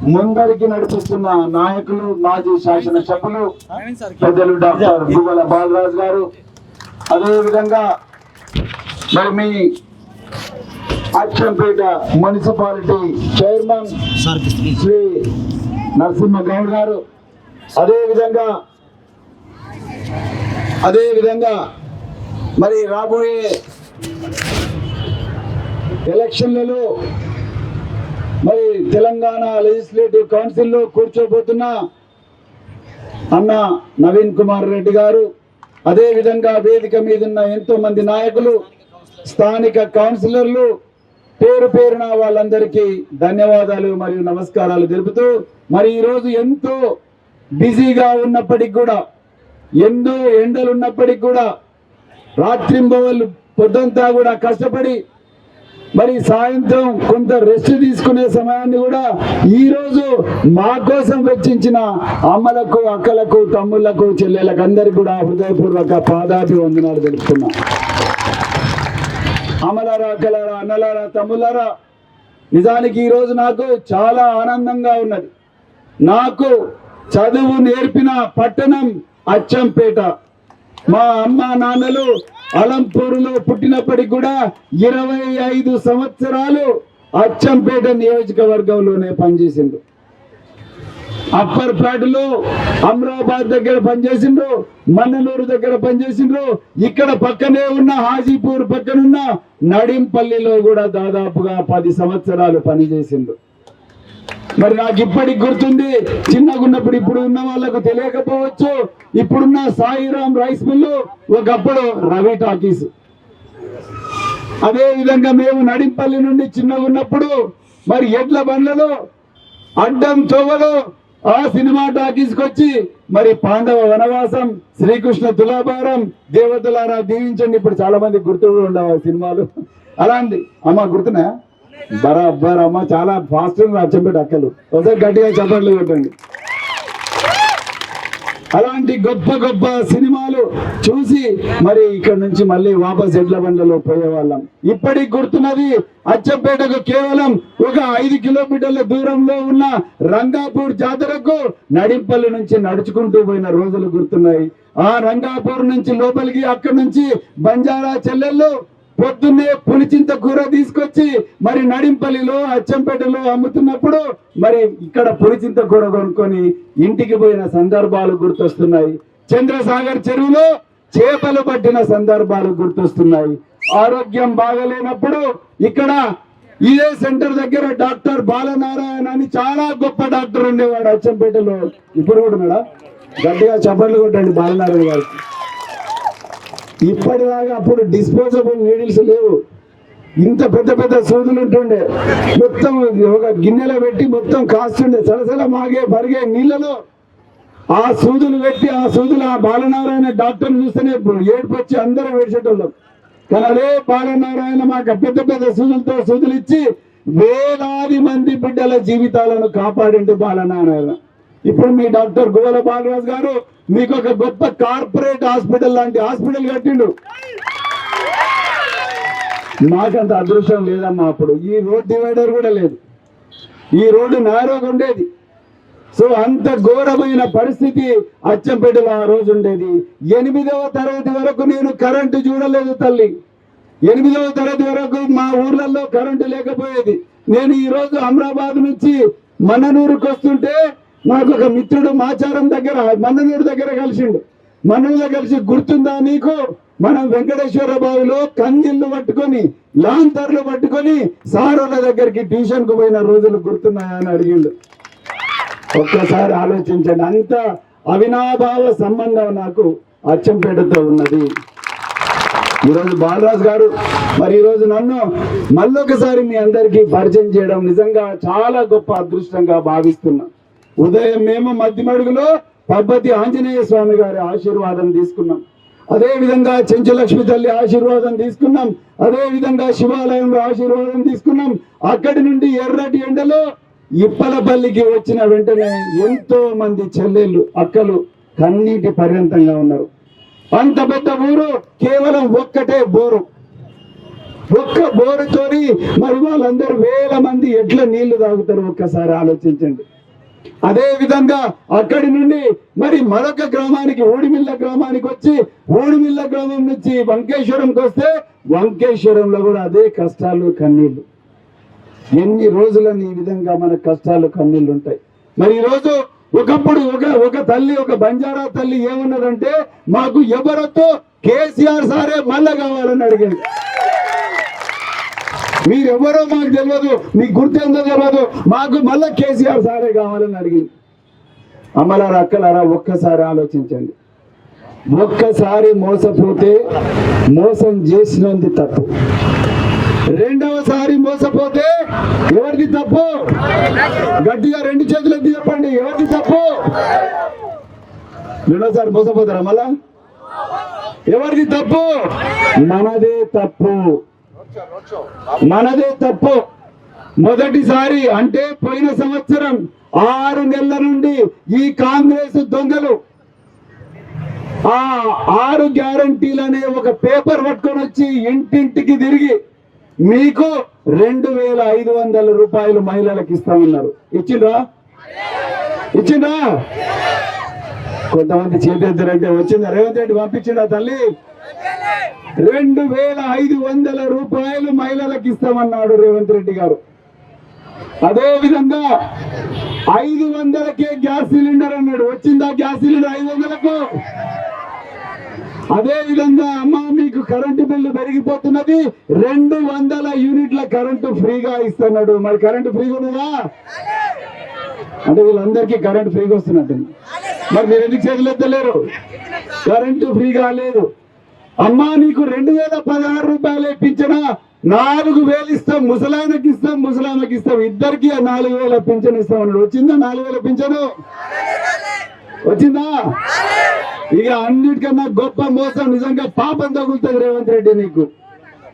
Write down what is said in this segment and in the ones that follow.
ముందరికి నడిపిస్తున్న నాయకులు మాజీ శాసనసభ్యులు పెద్దలు డాక్టర్ గువ్వల బాలరాజు గారు. అదేవిధంగా మరి మీ అచ్చంపేట మున్సిపాలిటీ చైర్మన్ శ్రీ నరసింహ గౌడ్ గారు. అదేవిధంగా అదేవిధంగా మరి రాబోయే ఎలక్షన్లలో మరి తెలంగాణ లెజిస్లేటివ్ కౌన్సిల్లో కూర్చోబోతున్న అన్న నవీన్ కుమార్ రెడ్డి గారు అదేవిధంగా వేదిక మీద ఉన్న ఎంతో మంది నాయకులు స్థానిక కౌన్సిలర్లు పేరు పేరున వాళ్ళందరికీ ధన్యవాదాలు మరియు నమస్కారాలు తెలుపుతూ మరి ఈరోజు ఎంతో బిజీగా ఉన్నప్పటికి కూడా ఎన్నో ఎండలు ఉన్నప్పటికి కూడా రాత్రింబవళ్ళు పొద్దంతా కూడా కష్టపడి మరి సాయంత్రం కొంత రెస్ట్ తీసుకునే సమయాన్ని కూడా ఈరోజు మా కోసం వెచ్చించిన అమ్మలకు అక్కలకు తమ్ముళ్ళకు చెల్లెలకు అందరికీ కూడా హృదయపూర్వక పాదాభి వందనాలు తెలుపుతున్నా. అమలారా అక్కలారా అన్నలారా తమ్ములారా నిజానికి ఈరోజు నాకు చాలా ఆనందంగా ఉన్నది. నాకు చదువు నేర్పిన పట్టణం అచ్చంపేట. మా అమ్మ నాన్నలు అలంపూరులో పుట్టినప్పటికి కూడా ఇరవై ఐదు సంవత్సరాలు అచ్చంపేట నియోజకవర్గంలోనే పనిచేసిండు. అప్పర్ ప్లాట్లో అమరాబాద్ దగ్గర పనిచేసిండ్రు మన్ననూరు దగ్గర పనిచేసిండ్రు ఇక్కడ పక్కనే ఉన్న హాజీపూర్ పక్కనున్న నడింపల్లిలో కూడా దాదాపుగా పది సంవత్సరాలు పనిచేసిండ్రు మరి నాకు ఇప్పటికి గుర్తుంది చిన్నగా ఉన్నప్పుడు ఇప్పుడు ఉన్న వాళ్ళకు తెలియకపోవచ్చు. ఇప్పుడున్న సాయిరాం రైస్ మిల్లు ఒకప్పుడు రవి టాకీస్. అదే విధంగా మేము నడింపల్లి నుండి చిన్నగా ఉన్నప్పుడు మరి ఎడ్ల బండ్లలో అడ్డం తోవలో ఆ సినిమా టాకీస్ వచ్చి మరి పాండవ వనవాసం శ్రీకృష్ణ తులాభారం దేవతలారా దీవించండి. ఇప్పుడు చాలా మంది గుర్తు ఉండవు సినిమాలు. అలాంటి అమ్మ గుర్తున్నా బరాబర్ అమ్మ చాలా ఫాస్ట్ అచ్చంపేట అక్కలు. ఒకసారి గట్టిగా చప్పట్లు కొట్టండి. అలాంటి గొప్ప గొప్ప సినిమాలు చూసి మరి ఇక్కడ నుంచి మళ్ళీ వాపస్ ఎడ్ల బండ్లలో పోయేవాళ్ళం. ఇప్పటికి గుర్తున్నది అచ్చంపేటకు కేవలం ఒక ఐదు కిలోమీటర్ల దూరంలో ఉన్న రంగాపూర్ జాతరకు నడింపల్లి నుంచి నడుచుకుంటూ పోయిన రోజులు గుర్తున్నాయి. ఆ రంగాపూర్ నుంచి లోపలికి అక్కడి నుంచి బంజారా చెల్లెళ్ళు పొద్దున్నే పులిచింత కూర తీసుకొచ్చి మరి నడింపల్లిలో అచ్చంపేటలో అమ్ముతున్నప్పుడు మరి ఇక్కడ పులిచింత కూర కొనుక్కొని ఇంటికి పోయిన సందర్భాలు గుర్తొస్తున్నాయి. చంద్రసాగర్ చెరువులో చేపలు పట్టిన సందర్భాలు గుర్తొస్తున్నాయి. ఆరోగ్యం బాగలేనప్పుడు ఇక్కడ ఇదే సెంటర్ దగ్గర డాక్టర్ బాలనారాయణ అని చాలా గొప్ప డాక్టర్ ఉండేవాడు అచ్చంపేటలో. ఇప్పుడు కూడా మేడం గట్టిగా చప్పట్లు కొట్టండి బాలనారాయణ గారికి ఇప్పటిలాగా అప్పుడు డిస్పోజబుల్ నీడిల్స్ లేవు. ఇంత పెద్ద పెద్ద సూదులు ఉంటుండే. మొత్తం ఒక గిన్నెలో పెట్టి మొత్తం కాస్తుండే. సరసల మాగే పరిగే నీళ్ళలో. ఆ సూదులు పెట్టి ఆ సూదులు ఆ బాలనారాయణ డాక్టర్ చూస్తేనే ఏడుపు అందరూ వేడిచేటోళ్ళం కానీ అదే బాలనారాయణ మాకు పెద్ద పెద్ద సూదులతో సూదులు ఇచ్చి వేలాది మంది బిడ్డల జీవితాలను కాపాడిండు బాలనారాయణ. ఇప్పుడు మీ డాక్టర్ గోల బాలరాజు గారు మీకు ఒక గొప్ప కార్పొరేట్ హాస్పిటల్ లాంటి హాస్పిటల్ కట్టిండు. నాకంత అదృష్టం లేదమ్మా అప్పుడు. ఈ రోడ్ డివైడర్ కూడా లేదు. ఈ రోడ్డు నారోగా ఉండేది. సో అంత ఘోరమైన పరిస్థితి అచ్చంపేటలో ఆ రోజు ఉండేది. ఎనిమిదవ తరగతి వరకు నేను కరెంటు చూడలేదు తల్లి. ఎనిమిదవ తరగతి వరకు మా ఊర్లలో కరెంటు లేకపోయేది. నేను ఈ రోజు అమరాబాద్ నుంచి మన్ననూరుకు వస్తుంటే నాకు ఒక మిత్రుడు మాచారం దగ్గర మన్ననూరు దగ్గర కలిసిండు. మన్నూరులో కలిసి గుర్తుందా నీకు? మనం వెంకటేశ్వర బాబులో కందిళ్ళు పట్టుకొని లాంతర్లు పట్టుకొని సారోల దగ్గరికి ట్యూషన్కు పోయిన రోజులు గుర్తున్నాయా అని అడిగిండు. ఒక్కసారి ఆలోచించండి. అంత అవినాభావ సంబంధం నాకు అచ్చంపేటతో ఉన్నది. ఈరోజు బాలరాజు గారు మరి ఈరోజు నన్ను మళ్ళొకసారి మీ అందరికీ పరిచయం చేయడం నిజంగా చాలా గొప్ప అదృష్టంగా భావిస్తున్నాను ఉదయం మేము మధ్యమడుగులో పబ్బతి ఆంజనేయ స్వామి గారి ఆశీర్వాదం తీసుకున్నాం. అదే విధంగా చెంచులక్ష్మి తల్లి ఆశీర్వాదం తీసుకున్నాం. అదే విధంగా శివాలయంలో ఆశీర్వాదం తీసుకున్నాం. అక్కడి నుండి ఎర్రటి ఎండలో ఇప్పలపల్లికి వచ్చిన వెంటనే ఎంతో మంది చెల్లెళ్ళు అక్కలు కన్నీటి పర్యంతంగా ఉన్నారు. అంత పెద్ద ఊరు కేవలం ఒక్కటే బోరు. ఒక్క బోరుతోని మరి వాళ్ళందరూ వేల మంది ఎట్లా నీళ్ళు తాగుతారు ఒక్కసారి ఆలోచించండి. అదే విధంగా అక్కడి నుండి మరి మరొక గ్రామానికి ఓడిమిల్ల గ్రామానికి వచ్చి ఓడిమిల్ల గ్రామం నుంచి వంకేశ్వరంకి వస్తే వంకేశ్వరంలో కూడా అదే కష్టాలు కన్నీళ్ళు ఎన్ని రోజులని ఈ విధంగా మన కష్టాలు కన్నీళ్ళు ఉంటాయి. మరి ఈరోజు రోజు ఒకప్పుడు ఒక ఒక తల్లి ఒక బంజారా తల్లి ఏమన్నదంటే మాకు ఎవరొద్దు కేసీఆర్ సారే మళ్ళా కావాలని అడిగింది. మీరెవరో మాకు తెలియదు మీకు గుర్తుందో తెలియదు మాకు మళ్ళా కేసీఆర్ సారే కావాలని అడిగింది. అమ్మలారా అక్కలారా ఒక్కసారి ఆలోచించండి. ఒక్కసారి మోసపోతే మోసం చేసినంది తప్పు. రెండవసారి మోసపోతే ఎవరిది తప్పు? గట్టిగా రెండు చేతులు ఎత్తి చెప్పండి ఎవరిది తప్పు? రెండోసారి మోసపోతారా మళ్ళా? ఎవరిది తప్పు? మనదే తప్పు. మనదే తప్పు. మొదటిసారి అంటే పోయిన సంవత్సరం ఆరు నెలల నుండి ఈ కాంగ్రెస్ దొంగలు. ఆ ఆరు గ్యారంటీలనే ఒక పేపర్ పట్టుకొని వచ్చి ఇంటింటికి తిరిగి మీకు రెండు వేల ఐదు వందల రూపాయలు మహిళలకు ఇస్తామన్నారు. ఇచ్చిండ్రా? ఇచ్చిండ్రా? కొంతమంది చేతెత్తారంటే వచ్చిందా? రేవంత్ రెడ్డి పంపించిండా తల్లి? రెండు వేల ఐదు వందల రూపాయలు మహిళలకు ఇస్తామన్నాడు రేవంత్ రెడ్డి గారు. అదే విధంగా ఐదు వందలకే గ్యాస్ సిలిండర్ అన్నాడు. వచ్చిందా గ్యాస్ సిలిండర్ ఐదు వందలకు? అదే విధంగా అమ్మ మీకు కరెంటు బిల్లు పెరిగిపోతున్నది. రెండు వందల యూనిట్ల కరెంటు ఫ్రీగా ఇస్తున్నాడు. మరి కరెంటు ఫ్రీగా ఉన్నదా? అంటే వీళ్ళందరికీ కరెంటు ఫ్రీగా వస్తున్నట్టు మరి మీరు ఎందుకు చేతులు కరెంటు ఫ్రీగా లేదు. అమ్మా నీకు రెండు వేల పదహారు రూపాయలు ఇప్పించిన నాలుగు వేలు ఇస్తాం ముసలాయనకి ఇస్తాం ముసలాయనకి ఇస్తాం. ఇద్దరికి నాలుగు వేల పింఛన్ ఇస్తాం అన్నాడు. వచ్చిందా నాలుగు వేల పింఛను? వచ్చిందా? ఇక అన్నిటికన్నా గొప్ప మోసం నిజంగా పాపం తగులుతుంది రేవంత్ రెడ్డి నీకు.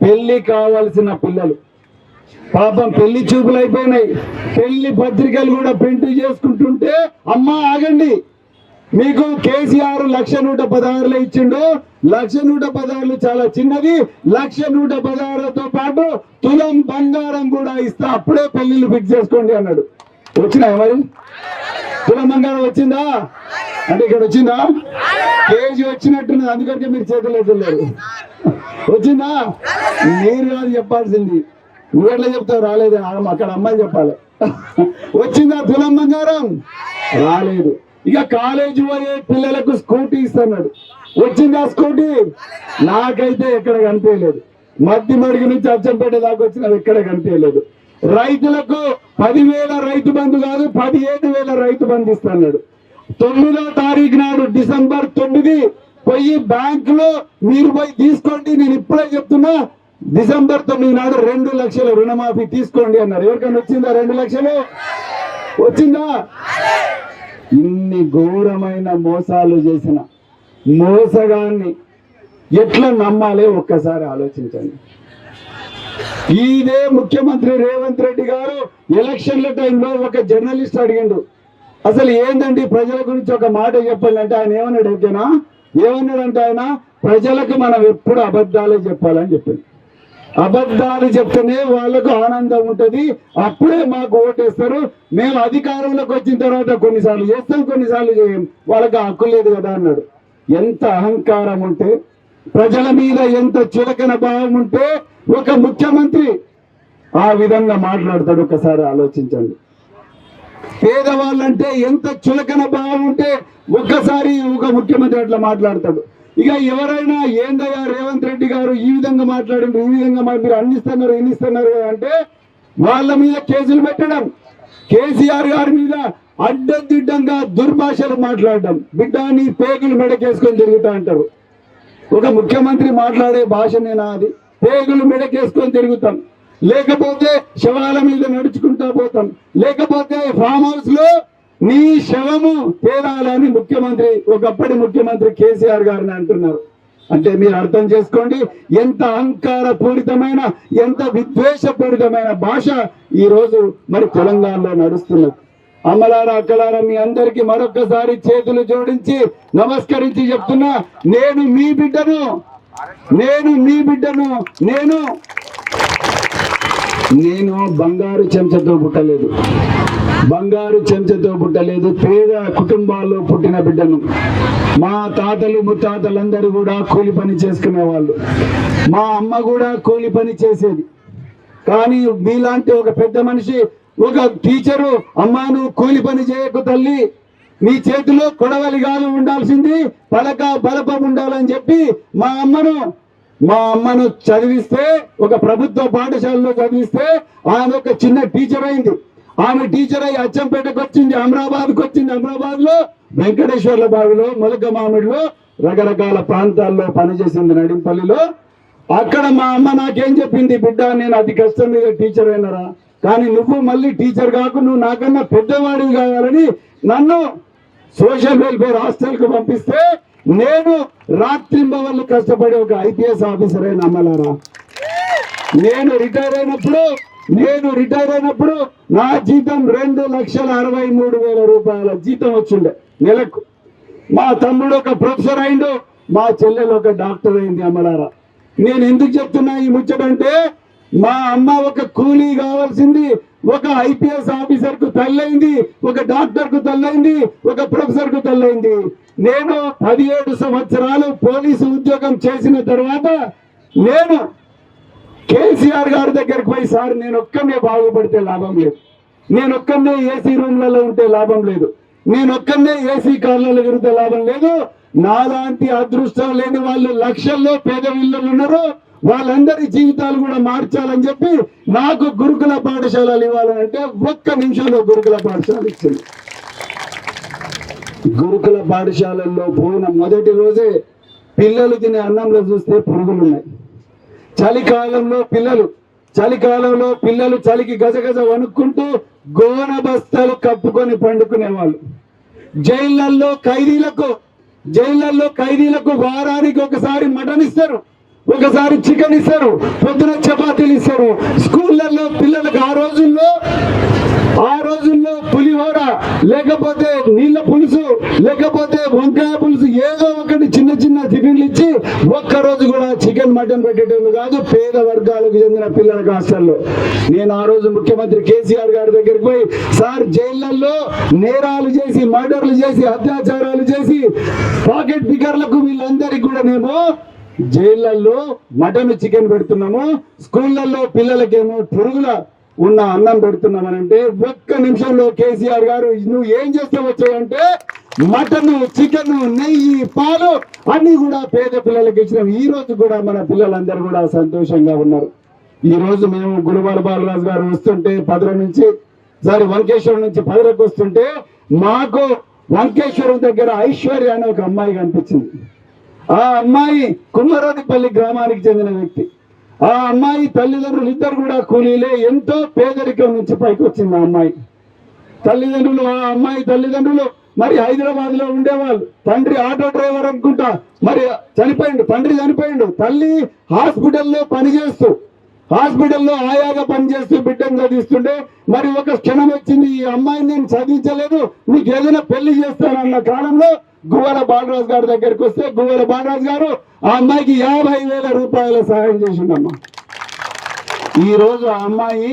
పెళ్ళి కావాల్సిన పిల్లలు. పాపం పెళ్ళి చూపులు అయిపోయినాయి. పెళ్ళి పత్రికలు కూడా ప్రింట్ చేసుకుంటుంటే అమ్మా ఆగండి. మీకు కేసీఆర్ లక్ష నూట పదహారులు ఇచ్చిండు. లక్ష నూట పదహారులు చాలా చిన్నది. లక్ష నూట పదహారులతో పాటు తులం బంగారం కూడా ఇస్తా. అప్పుడే పెళ్ళిళ్ళు ఫిక్స్ చేసుకోండి అన్నాడు. వచ్చినాయా మరి? తులం బంగారం వచ్చిందా? అంటే ఇక్కడ వచ్చిందా? కేజీ వచ్చినట్టున్నది. అందుకని మీరు చేతులు ఎత్తలేరు. వచ్చిందా? మీరు కాదు చెప్పాల్సింది. నువ్వెట్లా చెప్తావు? రాలేదు. అక్కడ అమ్మాయి చెప్పాలి. వచ్చిందా తులం బంగారం? రాలేదు. ఇక కాలేజీ పోయే పిల్లలకు స్కూటీ ఇస్తున్నాడు. వచ్చిందా స్కూటీ? నాకైతే ఎక్కడ కనిపించలేదు. మధ్య మడిగి నుంచి అచ్చంపేట దాకా వచ్చిన ఎక్కడ కనిపించలేదు. రైతులకు పదివేల రైతు బంధు కాదు పదిహేను వేల రైతు బంధు ఇస్తున్నాడు. తొమ్మిదో తారీఖు నాడు డిసెంబర్ తొమ్మిది పోయి బ్యాంకులో మీరు పోయి తీసుకోండి నేను ఇప్పుడే చెప్తున్నా. డిసెంబర్ తొమ్మిది నాడు రెండు లక్షల రుణమాఫీ తీసుకోండి అన్నారు. ఎవరికైనా వచ్చిందా రెండు లక్షలు? వచ్చిందా? ఇన్ని ఘోరమైన మోసాలు చేసిన మోసగాన్ని ఎట్లా నమ్మాలి? ఒక్కసారి ఆలోచించండి. ఇదే ముఖ్యమంత్రి రేవంత్ రెడ్డి గారు ఎలక్షన్ల టైంలో ఒక జర్నలిస్ట్ అడిగిండు. అసలు ఏంటండి ప్రజల గురించి ఒక మాట చెప్పండి అంటే ఆయన ఏమన్నాడు ఓకేనా? ఏమన్నాడంటే ఆయన ప్రజలకు మనం ఎప్పుడు అబద్ధాలే చెప్పాలని చెప్పింది అబద్ధాలు చెప్తేనే వాళ్ళకు ఆనందం ఉంటది. అప్పుడే మాకు ఓటేస్తారు. మేము అధికారంలోకి వచ్చిన తర్వాత కొన్నిసార్లు చేస్తాం కొన్నిసార్లు చేయం వాళ్ళకి హక్కు లేదు కదా అన్నాడు. ఎంత అహంకారం ఉంటే ప్రజల మీద ఎంత చులకన భావం ఉంటే ఒక ముఖ్యమంత్రి ఆ విధంగా మాట్లాడతాడు. ఒకసారి ఆలోచించండి. పేదవాళ్ళంటే ఎంత చులకన భావం ఉంటే ఒక్కసారి ఒక ముఖ్యమంత్రి అట్లా మాట్లాడతాడు. ఇక ఎవరైనా ఏందయ్యా రేవంత్ రెడ్డి గారు ఈ విధంగా మాట్లాడిండ్రు ఈ విధంగా మీరు అన్నిస్తున్నారు ఇన్నిస్తున్నారు అంటే వాళ్ళ మీద కేసులు పెట్టడం. కేసీఆర్ గారి మీద అడ్డదిడ్డంగా దుర్భాషలు మాట్లాడడం. బిడ్డ నీ పేగులు మెడకేసుకొని తిరుగుతా అంటారు. ఒక ముఖ్యమంత్రి మాట్లాడే భాషనేనా అది? పేగులు మెడకేసుకొని తిరుగుతాం. లేకపోతే శవాల మీద నడుచుకుంటా పోతాం. లేకపోతే ఫామ్ హౌస్లో నీ శవము తేలాలని ముఖ్యమంత్రి ఒకప్పటి ముఖ్యమంత్రి కేసీఆర్ గారిని అంటున్నారు. అంటే మీరు అర్థం చేసుకోండి ఎంత అహంకార పూరితమైన ఎంత విద్వేషపూరితమైన భాష ఈ రోజు మరి తెలంగాణలో నడుస్తున్నది. అమలారా అక్కలారా మీ అందరికి మరొకసారి చేతులు జోడించి నమస్కరించి చెప్తున్నా నేను మీ బిడ్డను నేను మీ బిడ్డను నేను నేను బంగారు చెంచతో పుట్టలేదు. బంగారు చెంచతో పుట్టలేదు పేద కుటుంబాల్లో పుట్టిన బిడ్డను. మా తాతలు ముత్తాతలందరూ కూడా కూలి పని చేసుకునే వాళ్ళు మా అమ్మ కూడా కూలి పని చేసేది. కానీ మీలాంటి ఒక పెద్ద మనిషి ఒక టీచరు అమ్మాను కూలి పని చేయకు తల్లి. నీ చేతిలో కొడవలి కాదు ఉండాల్సింది పలక బలపం ఉండాలని చెప్పి మా అమ్మను మా అమ్మను చదివిస్తే ఒక ప్రభుత్వ పాఠశాలలో చదివిస్తే ఆమె ఒక చిన్న టీచర్ అయింది. ఆమె టీచర్ అయి అచ్చంపేటకు వచ్చింది అమరాబాద్కి వచ్చింది. అమరాబాద్లో వెంకటేశ్వర్ల బావిలో మొలక మామిడిలో రకరకాల ప్రాంతాల్లో పనిచేసింది నడింపల్లిలో. అక్కడ మా అమ్మ నాకేం చెప్పింది బిడ్డ నేను అతి కష్టం మీద టీచర్ అయినరా. కానీ నువ్వు మళ్ళీ టీచర్ కాకు నువ్వు నాకన్నా పెద్దవాడివి కావాలని నన్ను సోషల్ వెల్ఫేర్ హాస్టల్కు పంపిస్తే నేను రాత్రింబవళ్ళు కష్టపడే ఒక ఐపీఎస్ ఆఫీసర్ అయిన అమ్మలారా. నేను రిటైర్ అయినప్పుడు నేను రిటైర్ అయినప్పుడు నా జీతం రెండు లక్షల అరవై మూడు వేల రూపాయల జీతం వచ్చిండే నెలకు. మా తమ్ముడు ఒక ప్రొఫెసర్ అయిండు మా చెల్లెలు ఒక డాక్టర్ అయింది అమలారా. నేను ఎందుకు చెప్తున్నా ఈ ముచ్చటంటే మా అమ్మ ఒక కూలీ కావాల్సింది ఒక ఐపీఎస్ ఆఫీసర్కు తల్లైంది ఒక డాక్టర్కు తల్లైంది ఒక ప్రొఫెసర్కు తల్లైంది. నేను పదిహేడు సంవత్సరాలు పోలీసు ఉద్యోగం చేసిన తర్వాత నేను కేసీఆర్ గారి దగ్గరికి పోయి సార్ నేను ఒక్కనే బాగుపడితే లాభం లేదు. నేను ఒక్కనే ఏసీ రూమ్లలో ఉంటే లాభం లేదు. నేను ఒక్కనే ఏసీ కార్లలో తిరిగితే లాభం లేదు. నాలాంటి అదృష్టం లేని వాళ్ళు లక్షల్లో పేద ఇళ్ళు ఉన్నారు. వాళ్ళందరి జీవితాలు కూడా మార్చాలని చెప్పి నాకు గురుకుల పాఠశాలలు ఇవ్వాలంటే ఒక్క నిమిషంలో గురుకుల పాఠశాల ఇచ్చింది. గురుకుల పాఠశాలల్లో పోయిన మొదటి రోజే పిల్లలు తినే అన్నంలో చూస్తే పురుగులు ఉన్నాయి చలికాలంలో పిల్లలు చలికాలంలో పిల్లలు చలికి గజగజ వణుక్కుంటూ గోన బస్తాలు కప్పుకొని పండుకునేవాళ్ళు. జైళ్ళలో ఖైదీలకు జైళ్ళలో ఖైదీలకు వారానికి ఒకసారి మటన్ ఇస్తారు ఒకసారి చికెన్ ఇస్తారు పొద్దున చపాతీలు ఇస్తారు. స్కూళ్ళల్లో పిల్లలకు ఆ రోజుల్లో ఆ రోజుల్లో పులిహోర లేకపోతే నీళ్ళ పులుసు లేకపోతే వంకాయ పులుసు ఏదో ఒకటి చిన్న చిన్న టిఫిన్లు ఇచ్చి ఒక్క రోజు కూడా చికెన్ మటన్ పెట్టేటోళ్ళు కాదు పేద వర్గాలకు చెందిన పిల్లలకు హాస్టల్లో. నేను ఆ రోజు ముఖ్యమంత్రి కేసీఆర్ గారి దగ్గరికి పోయి సార్ జైళ్ళలో నేరాలు చేసి మర్డర్లు చేసి అత్యాచారాలు చేసి పాకెట్ పికర్లకు వీళ్ళందరికీ కూడా మేము జైళ్ళలో మటన్ చికెన్ పెడుతున్నాము. స్కూళ్ళల్లో పిల్లలకేమో పురుగుల ఉన్న అన్నం పెడుతున్నామనంటే ఒక్క నిమిషంలో కేసీఆర్ గారు నువ్వు ఏం చేస్తే వచ్చావంటే మటన్ చికెన్ నెయ్యి పాలు అన్ని కూడా పేద పిల్లలకి ఇచ్చినాం. ఈ రోజు కూడా మన పిల్లలందరూ కూడా సంతోషంగా ఉన్నారు. ఈ రోజు మేము గురువాల బాలరాజు గారు వస్తుంటే పదర నుంచి సారీ వంకేశ్వరం నుంచి పదరకు వస్తుంటే మాకు వంకేశ్వరం దగ్గర ఐశ్వర్య అనే ఒక అమ్మాయి కనిపించింది. ఆ అమ్మాయి కుమ్మరాదిపల్లి గ్రామానికి చెందిన వ్యక్తి. ఆ అమ్మాయి తల్లిదండ్రులు ఇద్దరు కూడా కూలీలే. ఎంతో పేదరికం నుంచి పైకి వచ్చింది ఆ అమ్మాయి. తల్లిదండ్రులు ఆ అమ్మాయి తల్లిదండ్రులు మరి హైదరాబాద్లో ఉండేవాళ్ళు. తండ్రి ఆటో డ్రైవర్ అనుకుంటా. మరి చనిపోయిండు తండ్రి చనిపోయిండు. తల్లి హాస్పిటల్లో పనిచేస్తూ హాస్పిటల్లో ఆయాగా పనిచేస్తూ బిడ్డను చదివిస్తుండే మరి ఒక క్షణం వచ్చింది ఈ అమ్మాయిని నేను చదివించలేదు నీకు ఏదైనా పెళ్ళి చేస్తానన్న కాలంలో గువ్వల బాలరాజు గారి దగ్గరికి వస్తే గువ్వల బాలరాజు గారు ఆ అమ్మాయికి యాభై వేల రూపాయల సహాయం చేసిండమ్మా. ఈ రోజు ఆ అమ్మాయి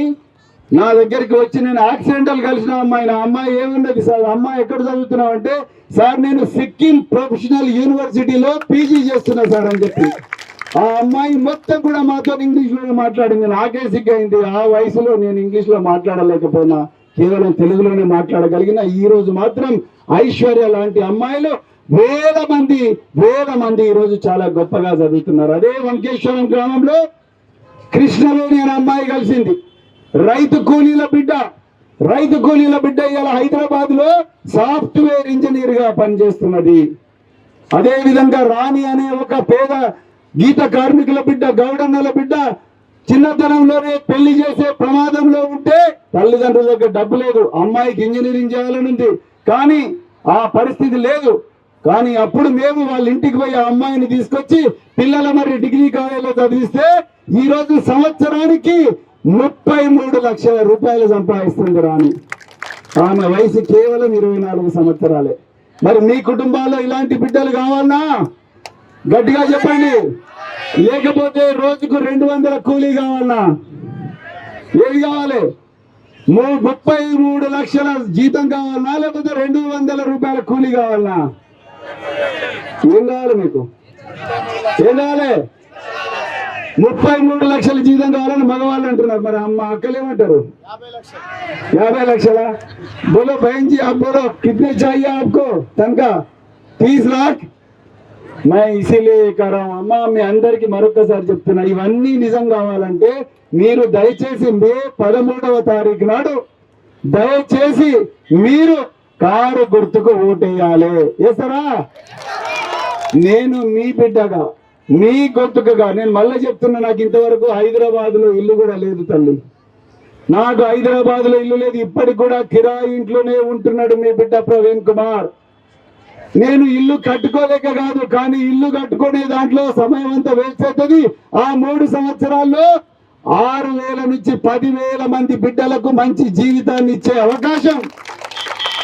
నా దగ్గరికి వచ్చి నేను యాక్సిడెంటల్ కలిసిన అమ్మాయి నా అమ్మాయి ఏమున్నది సార్ అమ్మాయి ఎక్కడ చదువుతున్నావు అంటే సార్ నేను సిక్కిం ప్రొఫెషనల్ యూనివర్సిటీలో పీజీ చేస్తున్నా సార్ అని చెప్పి. ఆ అమ్మాయి మొత్తం కూడా మాతో ఇంగ్లీష్ మాట్లాడింది నాకే సిగ్గైంది ఆ వయసులో నేను ఇంగ్లీష్లో మాట్లాడలేకపోయినా. కేవలం తెలుగులోనే మాట్లాడగలిగిన ఈ రోజు మాత్రం ఐశ్వర్య లాంటి అమ్మాయిలు వేల మంది వేల మంది ఈ రోజు చాలా గొప్పగా చదువుతున్నారు. అదే వంకేశ్వరం గ్రామంలో కృష్ణవేణి అనే అమ్మాయి కలిసింది. రైతు కూలీల బిడ్డ రైతు కూలీల బిడ్డ ఇవాళ హైదరాబాద్లో సాఫ్ట్వేర్ ఇంజనీర్గా పనిచేస్తున్నది. అదే విధంగా రాణి అనే ఒక పేద గీత కార్మికుల బిడ్డ గౌడన్నల బిడ్డ చిన్నతనంలోనే పెళ్ళి చేసే ప్రమాదంలో ఉంటే తల్లిదండ్రుల దగ్గర డబ్బు లేదు. అమ్మాయికి ఇంజనీరింగ్ చేయాలని ఉంది. కానీ ఆ పరిస్థితి లేదు. కానీ అప్పుడు మేము వాళ్ళ ఇంటికి పోయి ఆ అమ్మాయిని తీసుకొచ్చి పిల్లల మరి డిగ్రీ కాలేజీలో చదివిస్తే ఈ రోజు సంవత్సరానికి ముప్పై మూడు లక్షల రూపాయలు సంపాదిస్తుంది రాని ఆమె వయసు కేవలం ఇరవై నాలుగు సంవత్సరాలే. మరి మీ కుటుంబాల్లో ఇలాంటి బిడ్డలు కావాలనా? గట్టిగా చెప్పండి. లేకపోతే రోజుకు రెండు వందల కూలీ కావాలన్నా. ఏది కావాలి? ముప్పై మూడు లక్షల జీతం కావాలన్నా లేకపోతే రెండు వందల రూపాయల కూలీ కావాలన్నా? ఏం కావాలి మీకు? ఏం కావాలి? ముప్పై మూడు లక్షల జీతం కావాలని మగవాళ్ళు అంటున్నారు. మరి అమ్మ అక్కలు ఏమంటారు? యాభై లక్షల. బోలో భయం అబ్బోలో కిడ్నీ చాయి ఆప్కో తనకా? తీసు లాక్ మై ఇసిలే కరం అమ్మ మీ అందరికి మరొకసారి చెప్తున్నా ఇవన్నీ నిజం కావాలంటే మీరు దయచేసి మే పదమూడవ తారీఖు నాడు దయచేసి మీరు కారు గుర్తుకు ఓటేయాలి వేస్తారా నేను మీ బిడ్డగా మీ గుర్తుకుగా నేను మళ్ళీ చెప్తున్నా నాకు ఇంతవరకు హైదరాబాద్లో ఇల్లు కూడా లేదు తల్లి నాకు హైదరాబాద్లో ఇల్లు లేదు ఇప్పటికి కూడా కిరాయి ఇంట్లోనే ఉంటున్నాడు మీ బిడ్డ ప్రవీణ్ కుమార్। నేను ఇల్లు కట్టుకోలేక కాదు కానీ ఇల్లు కట్టుకునే దాంట్లో సమయం అంతా వేస్ట్ అవుతుంది ఆ మూడు సంవత్సరాల్లో ఆరు వేల నుంచి పది వేల మంది బిడ్డలకు మంచి జీవితాన్ని ఇచ్చే అవకాశం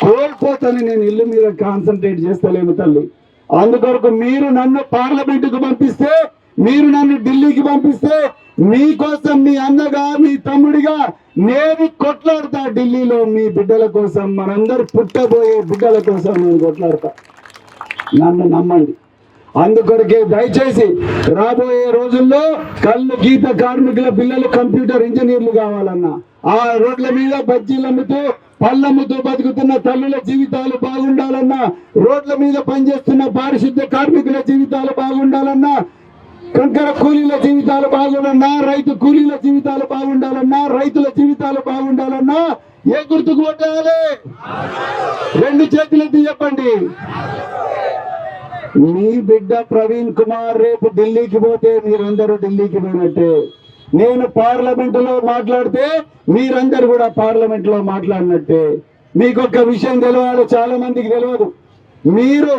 కోల్పోతాను నేను ఇల్లు మీద కాన్సన్ట్రేట్ చేస్తలేను తల్లి. అందుకొరకు మీరు నన్ను పార్లమెంటుకు పంపిస్తే మీరు నన్ను ఢిల్లీకి పంపిస్తే మీకోసం మీ అన్నగా మీ తమ్ముడిగా నేను కొట్లాడతా ఢిల్లీలో మీ బిడ్డల కోసం మనందరు పుట్టబోయే బిడ్డల కోసం నేను కొట్లాడతా. నన్ను నమ్మండి. అందుకొరకే దయచేసి రాబోయే రోజుల్లో కళ్ళు గీత కార్మికుల పిల్లలు కంప్యూటర్ ఇంజనీర్లు కావాలన్నా ఆ రోడ్ల మీద బజ్జీలు అమ్ముతూ పళ్ళమ్ముతూ బతుకుతున్న తల్లుల జీవితాలు బాగుండాలన్నా రోడ్ల మీద పనిచేస్తున్న పారిశుద్ధ కార్మికుల జీవితాలు బాగుండాలన్నా కంకర కూలీల జీవితాలు బాగుండాలన్నా రైతు కూలీల జీవితాలు బాగుండాలన్నా రైతుల జీవితాలు బాగుండాలన్నా ఏ గుర్తుకు పట్టాలి? రెండు చేతులెత్తి చెప్పండి. మీ బిడ్డ ప్రవీణ్ కుమార్ రేపు ఢిల్లీకి పోతే మీరందరూ ఢిల్లీకి పోయినట్టే. నేను పార్లమెంట్లో మాట్లాడితే మీరందరూ కూడా పార్లమెంట్లో మాట్లాడినట్టే. మీకు ఒక విషయం తెలియాలి చాలా మందికి తెలియదు మీరు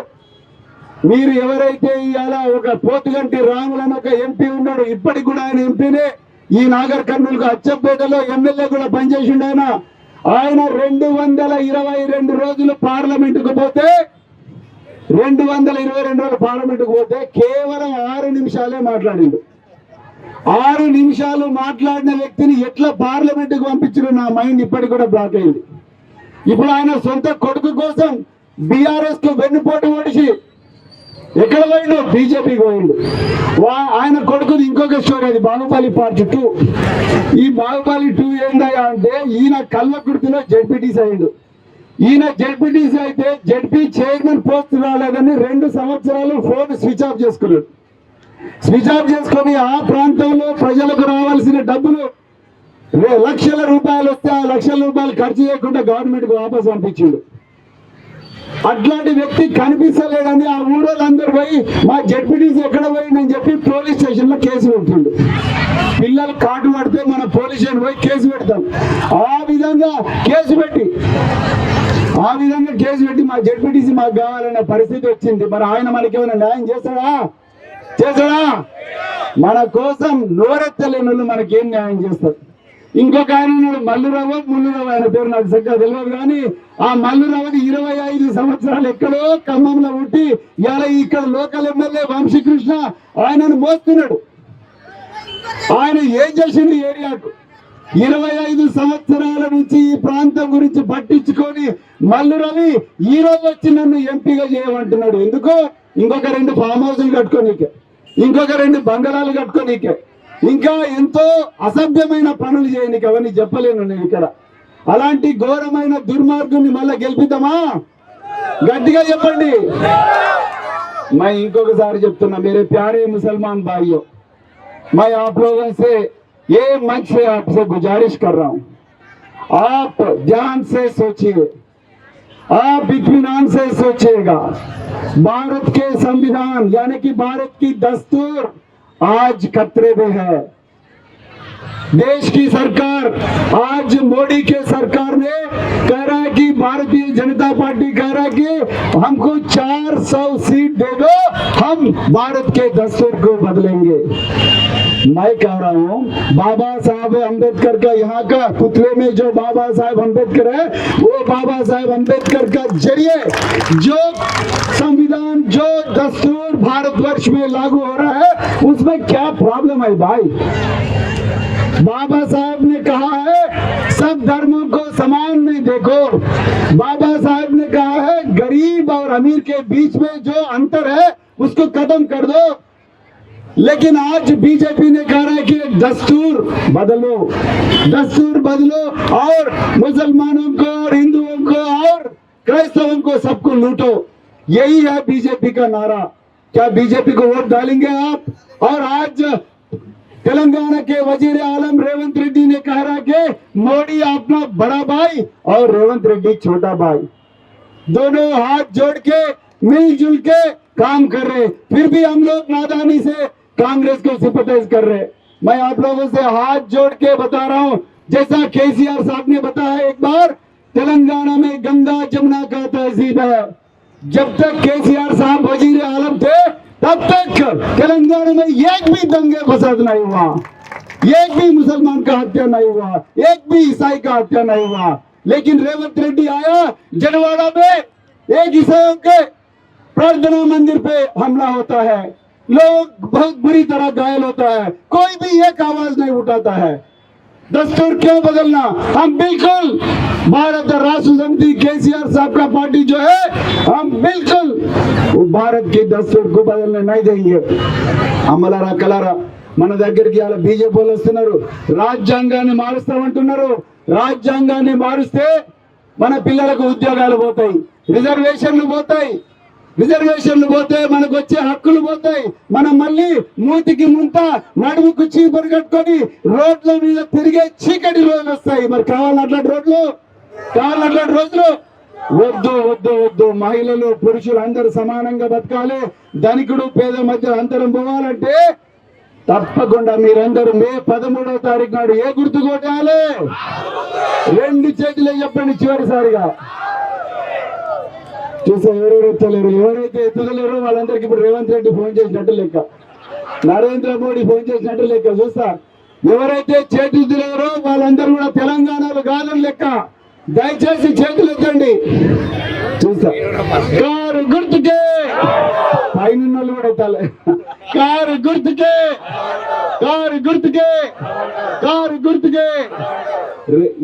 మీరు ఎవరైతే ఇవాళ ఒక పోతుగంటి రాములను ఒక ఎంపీ ఉన్నాడు ఇప్పటికి కూడా ఆయన ఎంపీనే. ఈ నాగర్ కర్నూలుకు అచ్చంపేటలో ఎమ్మెల్యే కూడా పనిచేసిండు ఆయన. ఆయన రెండు వందల ఇరవై రెండు రోజులు పార్లమెంటుకు పోతే రెండు వందల ఇరవై రెండు రోజులు పార్లమెంటుకు పోతే కేవలం ఆరు నిమిషాలే మాట్లాడిండు. ఆరు నిమిషాలు మాట్లాడిన వ్యక్తిని ఎట్లా పార్లమెంటుకు పంపించిన నా మైండ్ ఇప్పటికి కూడా బ్లాక్ అయింది. ఇప్పుడు ఆయన సొంత కొడుకు కోసం బీఆర్ఎస్కు వెన్నుపోటు ఒడిసి ఎక్కడ పోయిండు? బీజేపీకి పోయిండు. వా ఆయన కొడుకుది ఇంకొక స్టోరీ అది బాహుబలి పార్ట్ టూ. ఈ బాహుబలి టూ ఏందయ్యా అంటే ఈయన కళ్ళ గుర్తులో జడ్పీటీసీ అయిండు ఈయన జడ్పీటీసీ అయితే జడ్పీ చైర్మన్ పోస్ట్ రాలేదని రెండు సంవత్సరాలు ఫోన్ స్విచ్ ఆఫ్ చేసుకున్నాడు. స్విచ్ ఆఫ్ చేసుకొని ఆ ప్రాంతంలో ప్రజలకు రావాల్సిన డబ్బులు లక్షల రూపాయలు వస్తే ఆ లక్షల రూపాయలు ఖర్చు చేయకుండా గవర్నమెంట్కు వాపస్ పంపించిండు. అట్లాంటి వ్యక్తి కనిపించలేదని ఆ ఊరోళ్ళందరూ పోయి మా జడ్పీటీసీ ఎక్కడ పోయిందని చెప్పి పోలీస్ స్టేషన్లో కేసు పెట్టిండు పిల్లలు కాటు పడితే మన పోలీస్ స్టేషన్ పోయి కేసు పెడతాం. ఆ విధంగా కేసు పెట్టి ఆ విధంగా కేసు పెట్టి మా జడ్పీటీసీ మాకు కావాలనే పరిస్థితి వచ్చింది. మరి ఆయన మనకేమైనా న్యాయం చేస్తాడా? చేస్తాడా? మన కోసం నోరెత్తలేని వాళ్ళు మనకేం న్యాయం చేస్తారు? ఇంకొక ఆయన ఉన్నాడు మల్లురావు ముల్లురావు ఆయన పేరు నాకు చక్కగా తెలియదు కానీ ఆ మల్లురావుకి ఇరవై ఐదు సంవత్సరాలు ఎక్కడో ఖమ్మంలో ఉట్టి ఇలా ఇక్కడ లోకల్ ఎమ్మెల్యే వంశీకృష్ణ ఆయనను మోస్తున్నాడు. ఆయన ఏం చేసిండు ఏరియాకు ఇరవై ఐదు సంవత్సరాల నుంచి ఈ ప్రాంతం గురించి పట్టించుకొని మల్లు రవి ఈ రోజు వచ్చి నన్ను ఎంపీగా చేయమంటున్నాడు. ఎందుకో? ఇంకొక రెండు ఫామ్ హౌస్లు కట్టుకోనీకే ఇంకొక రెండు బంగళాలు కట్టుకోనీకే ఇంకా ఎంతో అసభ్యమైన పనులు చేయనీకి అవన్నీ చెప్పలేను నేను ఇక్కడ అలాంటి ఘోరమైన దుర్మార్గుని మళ్ళా గెలిపిద్దామా గట్టిగా చెప్పండి मैं ఇంకొకసారి చెప్తున్నా मेरे प्यारे मुसलमान भाइयों मैं आप लोगों से ये मंच से आपसे गुजारिश कर रहा हूं आप ध्यान से सोचिए आप इत्मीनान से सोचिएगा भारत के संविधान यानी कि भारत की दस्तूर आज खतरे में है। देश की सरकार, आज मोदी के सरकार ने कह रहा है कि भारतीय जनता पार्टी कह रहा है कि हमको 400 सीट दे दो हम भारत के दस्तूर को बदलेंगे। मैं कह रहा हूँ, बाबा साहब अंबेडकर का यहाँ का पुतले में जो बाबा साहब अंबेडकर है, वो बाबा साहब अंबेडकर का ज़रिए जो संविधान, जो दस्तूर भारतवर्ष में लागू हो रहा है, उसमें क्या प्रॉब्लम है भाई? बाबा साहब ने कहा है, सब धर्मों को समान में देखो। बाबा साहब ने कहा है, गरीब और अमीर के बीच में जो अंतर है, उसको खत्म कर दो। लेकिन आज बीजेपी ने कहा है कि दस्तूर बदलो दस्तूर बदलो और मुसलमानों को और हिंदुओं को और क्राइस्तवों को सबको लूटो। यही है बीजेपी का नारा। क्या बीजेपी को वोट डालेंगे आप? और आज तेलंगाना के वज़ीर आलम रेवंत रेड्डी ने कहा रहा कि मोदी अपना बड़ा भाई और रेवंत रेड्डी छोटा भाई। दोनों हाथ जोड़ के, मिलजुल के काम कर रहे फिर भी हम लोग नादानी से कांग्रेस को सिंपटाइज कर रहे मैं आप लोगों से हाथ जोड़ के बता रहा हूँ, जैसा केसीआर साहब ने बताया एक बार, तेलंगाना में गंगा जमुना का तहजीब है। जब तक केसीआर साहब वज़ीर आलम थे, तब तक तेलंगाना में एक भी दंगे फसाद नहीं हुआ। एक भी मुसलमान का हत्या नहीं हुआ, एक भी ईसाई का हत्या नहीं हुआ। लेकिन रेवंत रेड्डी आया जनवाड़ा में एक ईसाइयों के प्रार्थना मंदिर पे हमला होता है। लोग बहुत बुरी तरह घायल होता है कोई भी एक आवाज नहीं उठाता है दस्तूर क्यों बदलना हम बिल्कुल भारत राष्ट्र समिति केसीआर साहब का पार्टी जो है हम बिल्कुल वो भारत की दस्तूर को बदलने नहीं देंगे అమ్మలారా కలారా మన దగ్గరికి ఇలా బీజేపీ వాళ్ళు వస్తున్నారు రాజ్యాంగాన్ని మారుస్తామంటున్నారు రాజ్యాంగాన్ని మారుస్తే మన పిల్లలకు ఉద్యోగాలు పోతాయి రిజర్వేషన్లు పోతాయి రిజర్వేషన్లు పోతే మనకు వచ్చే హక్కులు పోతాయి. మనం మళ్ళీ మూతికి ముంత నడుముకు చీపురు కట్టుకొని రోడ్ల మీద తిరిగే చీకటి రోజులు వస్తాయి. మరి కావాలట్లాంటి రోడ్లు కావాలట్లాంటి రోజులు? వద్దు వద్దు వద్దు. మహిళలు పురుషులు అందరూ సమానంగా బతకాలి. ధనికుడు పేద మధ్య అంతరం పోవాలంటే తప్పకుండా మీరందరూ మే పదమూడవ తారీఖు నాడు ఏ గుర్తు కొట్టాలి రెండు చేతులే చెప్పండి చివరిసారిగా. చూసా ఎవరెవరు ఎత్తలేరు? ఎవరైతే ఎత్తుతలేరో వాళ్ళందరికీ ఇప్పుడు రేవంత్ రెడ్డి ఫోన్ చేసినట్టు లెక్క. నరేంద్ర మోడీ ఫోన్ చేసినట్టు లెక్క చూస్తా. ఎవరైతే చేతులు వాళ్ళందరూ కూడా తెలంగాణలో కాదని లెక్క. దయచేసి చేతులు ఎత్తండి. చూసా కారు గుర్తుకే. పైన వాళ్ళు కూడా ఎత్తాలి. కారు గుర్తుకే. కారు గుర్తుకే. కారు గుర్తుకే.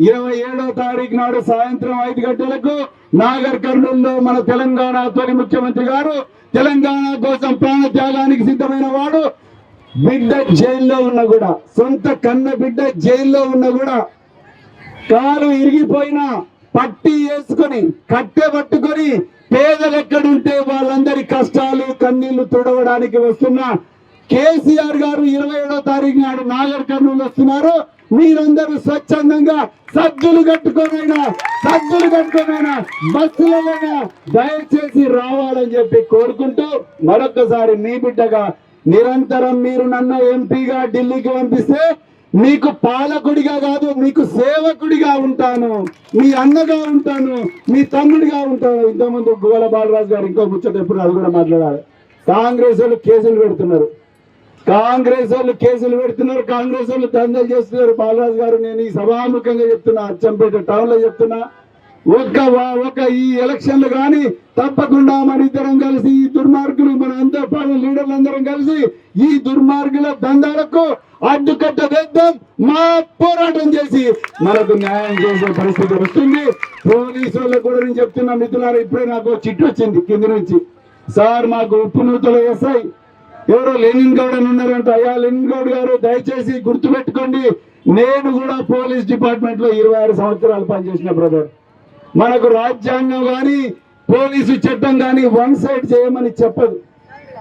ఇరవై ఏడో తారీఖు నాడు సాయంత్రం ఐదు గంటలకు నాగర్ కర్నూలులో మన తెలంగాణ తొలి ముఖ్యమంత్రి గారు తెలంగాణ కోసం ప్రాణ త్యాగానికి సిద్ధమైన వాడు బిడ్డ జైల్లో ఉన్న కూడా సొంత కన్న బిడ్డ జైల్లో ఉన్న కూడా కాలు ఇరిగిపోయినా పట్టి వేసుకొని కట్టె పట్టుకొని పేదలు ఎక్కడుంటే వాళ్ళందరి కష్టాలు కన్నీళ్ళు తుడవడానికి వస్తున్న. కేసీఆర్ గారు ఇరవై ఏడో తారీఖు నాడు నాగర్ కర్నూలు వస్తున్నారు. మీరందరూ స్వచ్ఛందంగా సద్దులు కట్టుకోనైనా సద్దులు కట్టుకోనైనా బస్సులైనా దయచేసి రావాలని చెప్పి కోరుకుంటూ మరొకసారి మీ బిడ్డగా నిరంతరం మీరు నన్ను ఎంపీగా ఢిల్లీకి పంపిస్తే మీకు పాలకుడిగా కాదు మీకు సేవకుడిగా ఉంటాను. మీ అన్నగా ఉంటాను మీ తమ్ముడిగా ఉంటాను. ఇంతకుముందు గువల బాలరాజు గారు ఇంకో ముచ్చట ఎప్పుడు అది కూడా మాట్లాడాలి. కాంగ్రెస్ వాళ్ళు కేసులు పెడుతున్నారు. కాంగ్రెస్ వాళ్ళు కేసులు పెడుతున్నారు కాంగ్రెస్ వాళ్ళు దందలు చేస్తున్నారు. బాలరాజు గారు నేను ఈ సభాముఖంగా చెప్తున్నా అచ్చంపేట టౌన్లో చెప్తున్నా. ఒక్క ఒక ఈ ఎలక్షన్లు కానీ తప్పకుండా మన ఇద్దరం కలిసి ఈ దుర్మార్గులు మన అందరి లీడర్లందరం లీడర్లు అందరం కలిసి ఈ దుర్మార్గుల దందాలకు అడ్డుకట్ట వేద్దాం. మా పోరాటం చేసి మనకు న్యాయం చేసే పరిస్థితి వస్తుంది. పోలీసు వాళ్ళకు కూడా నేను చెప్తున్నా మిత్రులారా ఇప్పుడే నాకు చిట్టు వచ్చింది కింది నుంచి. సార్ మాకు ఉప్పు నూతలు వేస్తాయి ఎవరో లెనిన్ గౌడ్ అని ఉన్నారంట. అయ్యా లెనిన్ గౌడ్ గారు దయచేసి గుర్తుపెట్టుకోండి. నేను కూడా పోలీస్ డిపార్ట్మెంట్లో ఇరవై ఆరు సంవత్సరాలు పనిచేసిన బ్రదర్ మనకు రాజ్యాంగం కానీ పోలీసు చట్టం కానీ వన్ సైడ్ చేయమని చెప్పదు.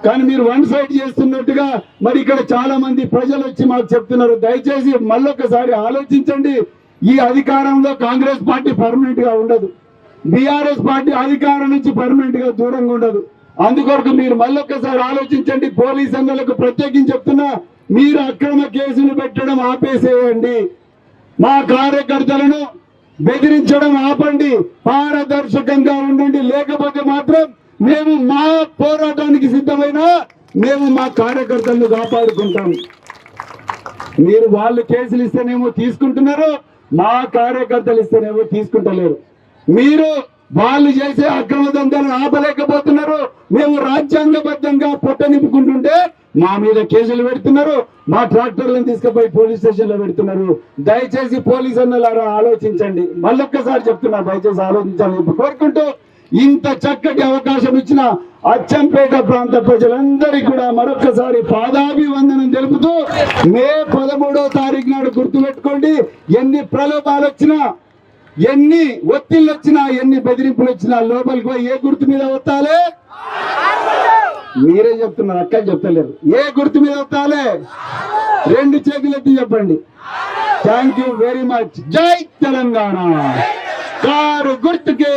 కానీ మీరు వన్ సైడ్ చేస్తున్నట్టుగా మరి ఇక్కడ చాలా మంది ప్రజలు వచ్చి మాకు చెప్తున్నారు. దయచేసి మళ్ళొకసారి ఆలోచించండి. ఈ అధికారంలో కాంగ్రెస్ పార్టీ పర్మనెంట్గా ఉండదు. బీఆర్ఎస్ పార్టీ అధికారం నుంచి పర్మనెంట్గా దూరంగా ఉండదు. అందుకొరకు మీరు మళ్ళొక్కసారి ఆలోచించండి. పోలీస్ అన్నలకు ప్రత్యేకించి చెప్తున్నా మీరు అక్రమ కేసులు పెట్టడం ఆపేసేయండి. మా కార్యకర్తలను బెదిరించడం ఆపండి. పారదర్శకంగా ఉండండి. లేకపోతే మాత్రం మేము మా పోరాటానికి సిద్ధమైన మేము మా కార్యకర్తలను కాపాడుకుంటాం. మీరు వాళ్ళు కేసులు ఇస్తేనేమో తీసుకుంటున్నారు మా కార్యకర్తలు ఇస్తేనేమో తీసుకుంటలేరు. మీరు వాళ్ళు చేసే అక్రమ దందాలను ఆపలేకపోతున్నారు. మేము రాజ్యాంగబద్ధంగా పొట్ట నింపుకుంటుంటే మా మీద కేసులు పెడుతున్నారు. మా ట్రాక్టర్లను తీసుకుపోయి పోలీస్ స్టేషన్లో పెడుతున్నారు. దయచేసి పోలీస్ అన్నలారా ఆలోచించండి. మళ్ళొక్కసారి చెప్తున్నా దయచేసి ఆలోచించాలని కోరుకుంటూ ఇంత చక్కటి అవకాశం ఇచ్చిన అచ్చంపేట ప్రాంత ప్రజలందరికీ కూడా మరొకసారి పాదాభివందనం తెలుపుతూ మే పదమూడో తారీఖు నాడు గుర్తుపెట్టుకోండి. ఎన్ని ప్రలోభాలు వచ్చినా ఎన్ని ఒత్తిళ్ళు వచ్చినా ఎన్ని బెదిరింపులు వచ్చినా లోపలికి పోయి ఏ గుర్తు మీద వత్తాలే మీరే చెప్తున్నారు అక్క చెప్తలేరు. ఏ గుర్తు మీద వత్తాలే రెండు చేతులు ఎత్తి చెప్పండి. థ్యాంక్ యూ వెరీ మచ్ జై తెలంగాణ. కారు గుర్తుకి.